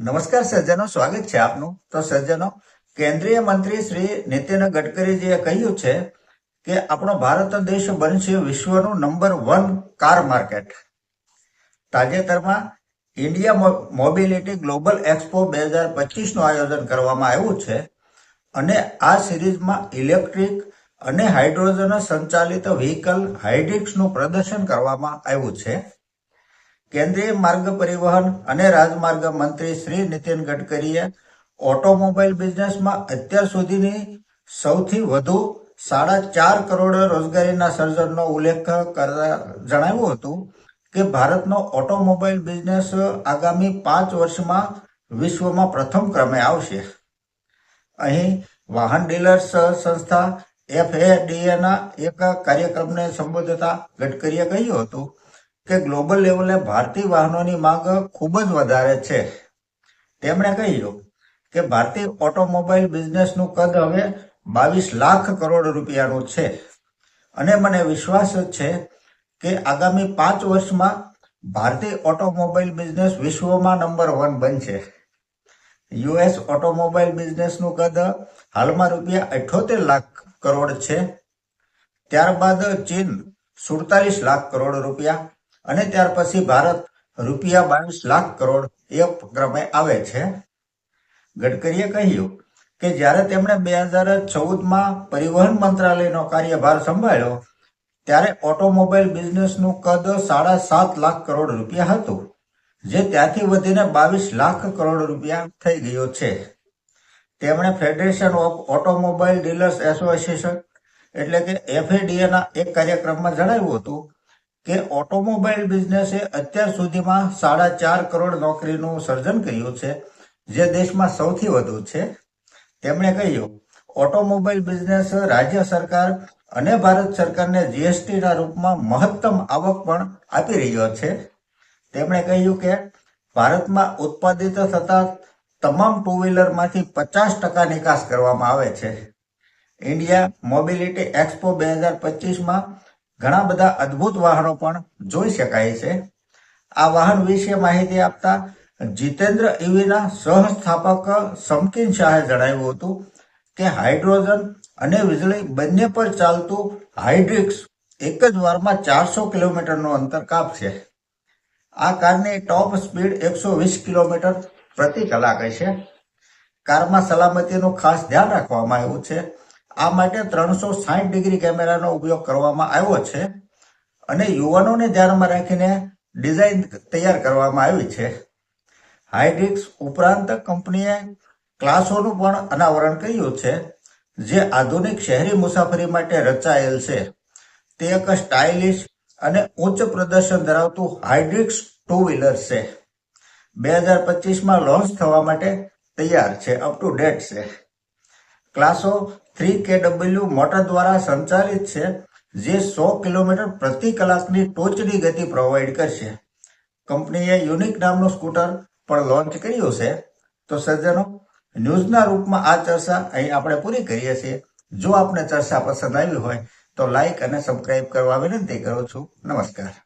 નમસ્કાર સજ્જનો, સ્વાગત છે આપનું. તો સજ્જનો, કેન્દ્રીય મંત્રી શ્રી નીતિન ગડકરીજીએ કહ્યું છે કે આપણો ભારત દેશ બનશે વિશ્વનું નંબર વન કાર માર્કેટ તાજેતરમાં ઇન્ડિયા મોબિલિટી ગ્લોબલ એક્સપો બે હજાર પચીસનું આયોજન કરવામાં આવ્યું છે અને આ સિરીઝમાં ઇલેક્ટ્રિક અને હાઇડ્રોજન સંચાલિત વ્હીકલ હાઇડ્રિક્સનું પ્રદર્શન કરવામાં આવ્યું છે. કેન્દ્રીય માર્ગ પરિવહન અને રાજમાર્ગ મંત્રી શ્રી નીતિન ગડકરીએ ઓટોમોબાઈલ બિઝનેસમાં અત્યાર સુધીની સૌથી વધુ સાડા ચાર કરોડ રોજગારીના સર્જનનો ઉલ્લેખ કરતા જણાવ્યું હતું કે ભારતનો ઓટોમોબાઈલ બિઝનેસ આગામી પાંચ વર્ષમાં વિશ્વમાં પ્રથમ ક્રમે આવશે. અહીં વાહન ડીલર્સ સંસ્થા એફએડીએના એક કાર્યક્રમને સંબોધતા ગડકરીએ કહ્યું હતું કે ગ્લોબલ લેવલે ભારતીય વાહનોની માંગ ખૂબ જ વધારે છે. તેમણે કહ્યું કે ભારતીય ઓટોમોબાઈલ બિઝનેસનું કદ હવે બાવીસ લાખ કરોડ રૂપિયાનું છે. અને મને વિશ્વાસ છે કે આગામી પાંચ વર્ષમાં ભારતીય ઓટોમોબાઈલ બિઝનેસ વિશ્વમાં નંબર વન બનશે. યુએસ ઓટોમોબાઈલ બિઝનેસનું કદ હાલમાં રૂપિયા અઠ્યોતેર લાખ કરોડ છે. ત્યારબાદ ચીન સુડતાલીસ લાખ કરોડ રૂપિયા. અને ત્યાર પછી ભારત રૂપિયા બાવીસ લાખ કરોડ એ ક્રમે આવે છે. ગડકરીએ કહ્યું કે જ્યારે તેમણે બે હજાર ચૌદમાં પરિવહન મંત્રાલયનો કાર્યભાર સંભાળ્યો, ત્યારે ઓટોમોબાઈલ બિઝનેસનું કદ સાડા સાત લાખ કરોડ રૂપિયા હતું, જે ત્યાંથી વધીને બાવીસ લાખ કરોડ રૂપિયા થઈ ગયો છે. તેમણે federation of automobile dealers association એટલે કે એફએડીએના એક કાર્યક્રમમાં જણાવ્યું હતું કે ઓટોમોબાઈલ બિઝનેસે અત્યાર સુધીમાં સાડા ચાર કરોડ નોકરીનું સર્જન કર્યું છે, જે દેશમાં સૌથી વધુ છે. તેમણે કહ્યું, ઓટોમોબાઈલ બિઝનેસ રાજ્ય સરકાર અને ભારત સરકારને જીએસટીના રૂપમાં મહત્તમ આવક પણ આપી રહ્યો છે. તેમણે કહ્યું કે, ભારતમાં ઉત્પાદિત થતા તમામ ટુ વ્હીલરમાંથી પચાસ ટકા નિકાસ કરવામાં આવે છે. ઇન્ડિયા મોબિલિટી એક્સપો બે હજાર પચીસમાં ઘણા બધા અદ્ભુત વાહનો પણ જોઈ શકાય છે. આ વાહન વિશે માહિતી આપતા જીતેન્દ્ર ઇવીના સહસ્થાપક સમકીન શાહે જણાવ્યું હતું કે હાઇડ્રોજન અને વીજળી બંને પર ચાલતું હાઇડ્રિક્સ એક જ વારમાં ચારસો કિલોમીટરનું અંતર કાપશે. આ કારની ટોપ સ્પીડ એકસો વીસ કિલોમીટર પ્રતિ કલાક છે. કારમાં સલામતીનું ખાસ ધ્યાન રાખવામાં આવ્યું છે. આ માટે ત્રણસો સાઠ ડિગ્રી કેમેરાનો ઉપયોગ કરવામાં આવ્યો છે અને યુવાનોને ધ્યાનમાં રાખીને ડિઝાઇન તૈયાર કરવામાં આવી છે. હાઇડ્રિક્સ ઉપરાંત કંપનીએ ક્લાસોનું પણ અનાવરણ કર્યું છે, જે આધુનિક શહેરી મુસાફરી માટે રચાયેલ છે. તે એક સ્ટાઇલિશ અને ઉચ્ચ પ્રદર્શન ધરાવતું હાઇડ્રિક્સ ટુ વ્હીલર છે. બે હજાર પચીસમાં લોન્ચ થવા માટે તૈયાર છે અપ ટુ ડેટ છે. ક્લાસો થ્રી કે ડબલ્યુ મોટર દ્વારા સંચાલિત છે, જે સો કિલોમીટર પ્રતિ કલાકની ટોચની ગતિ પ્રોવાઈડ કરશે. કંપનીએ યુનિક નામનું સ્કૂટર પણ લોન્ચ કર્યું છે. તો સજ્જનો, ન્યૂઝના રૂપમાં આ ચર્ચા અહીં આપણે પૂરી કરીએ છીએ. જો આપને ચર્ચા પસંદ આવી હોય, તો લાઈક અને સબસ્ક્રાઇબ કરવા વિનંતી કરું છું. નમસ્કાર.